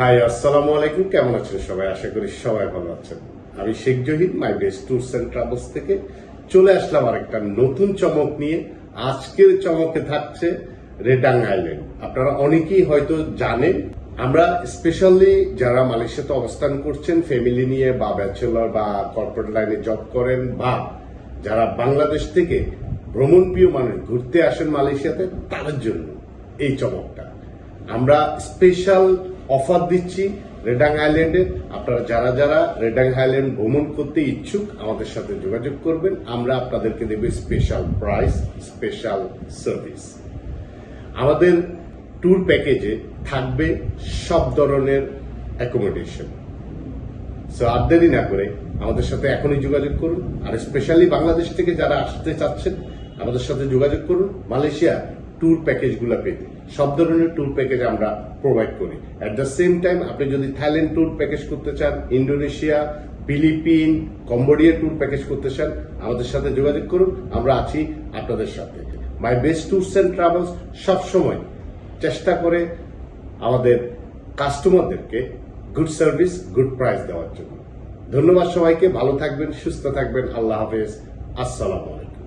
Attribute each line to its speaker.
Speaker 1: High, আসসালামু আলাইকুম। কেমন আছেন সবাই? আশা করি সবাই ভালো আছেন। আমি Sheikh Zahid my best tours and travels থেকে চলে আসলাম আরেকটা নতুন চমক নিয়ে। আজকের চমকে থাকছে রেডাং আইল্যান্ড। আপনারা অনেকেই হয়তো জানেন, আমরা স্পেশালি যারা মালয়েশিয়াতে অবস্থান করছেন, ফ্যামিলি নিয়ে বা ব্যাচেলর বা কর্পোরেট লাইনে জব করেন বা যারা বাংলাদেশ থেকে ভ্রমণ প্রিয় মানুষ ঘুরতে আসেন মালয়েশিয়াতে, তাদের জন্য এই চমকটা। আমরা স্পেশাল অফার দিচ্ছি রেডাং আইল্যান্ডে। আপনারা যারা যারা রেডাং আইল্যান্ড ভ্রমণ করতে ইচ্ছুক, আমাদের সাথে যোগাযোগ করবেন। আমরা আপনাদেরকে দেব স্পেশাল প্রাইস স্পেশাল সার্ভিস আমাদের ট্যুর প্যাকেজে থাকবে সব ধরনের অ্যাকোমোডেশন সো আর দেরি না করে আমাদের সাথে এখনই যোগাযোগ করুন। আর স্পেশালি বাংলাদেশ থেকে যারা আসতে চাচ্ছেন, আমাদের সাথে যোগাযোগ করুন। মালয়েশিয়া ট্যুর প্যাকেজগুলো পেতে সব ধরনের ট্যুর প্যাকেজ আমরা প্রোভাইড করি। অ্যাট দ্য সেম টাইম আপনি যদি থাইল্যান্ড ট্যুর প্যাকেজ করতে চান Indonesia Philippine Cambodia tour package করতে চান, আমাদের সাথে যোগাযোগ করুন, আমরা আছি আপনাদের সাথে। My best tours and travels সবসময় চেষ্টা করে আমাদের কাস্টমারদেরকে গুড সার্ভিস গুড প্রাইস দেওয়ার জন্য। ধন্যবাদ সবাইকে, ভালো থাকবেন, সুস্থ থাকবেন, আল্লাহ হাফেজ। আসসালামু আলাইকুম।